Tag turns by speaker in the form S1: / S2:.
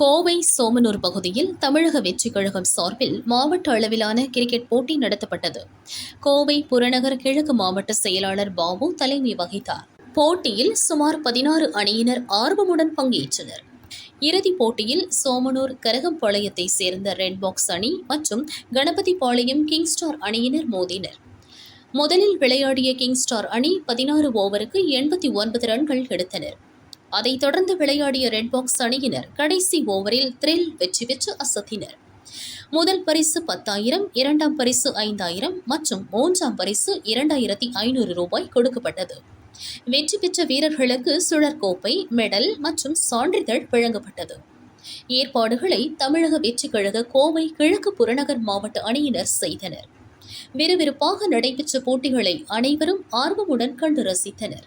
S1: கோவை சோமனூர் பகுதியில் தமிழக வெற்றிக் கழகம் சார்பில் மாவட்ட அளவிலான கிரிக்கெட் போட்டி நடத்தப்பட்டது. கோவை புறநகர் கிழக்கு மாவட்ட செயலாளர் பாபு தலைமை வகித்தார். போட்டியில் சுமார் பதினாறு அணியினர் ஆர்வமுடன் பங்கேற்றனர். இறுதிப் போட்டியில் சோமனூர் கரகம்பாளையத்தை சேர்ந்த ரெட் பாக்ஸ் அணி மற்றும் கணபதிபாளையம் கிங்ஸ்டார் அணியினர் மோதினர். முதலில் விளையாடிய கிங்ஸ்டார் அணி பதினாறு ஓவருக்கு எண்பத்தி ஒன்பது ரன்கள் எடுத்தனர். அதைத் தொடர்ந்து விளையாடிய ரெட் பாக்ஸ் அணியினர் கடைசி ஓவரில் த்ரில் வெற்றி பெற்று அசத்தினர். முதல் பரிசு பத்தாயிரம் இரண்டாம் பரிசு ஐந்தாயிரம் மற்றும் மூன்றாம் பரிசு இரண்டாயிரத்தி ஐநூறு ரூபாய் கொடுக்கப்பட்டது. வெற்றி பெற்ற வீரர்களுக்கு சுழற்கோப்பை மெடல் மற்றும் சான்றிதழ் வழங்கப்பட்டது. ஏற்பாடுகளை தமிழக வெற்றி கழக கோவை கிழக்கு புறநகர் மாவட்ட அணியினர் செய்தனர். விறுவிறுப்பாக நடைபெற்ற போட்டிகளை அனைவரும் ஆர்வமுடன் கண்டு ரசித்தனர்.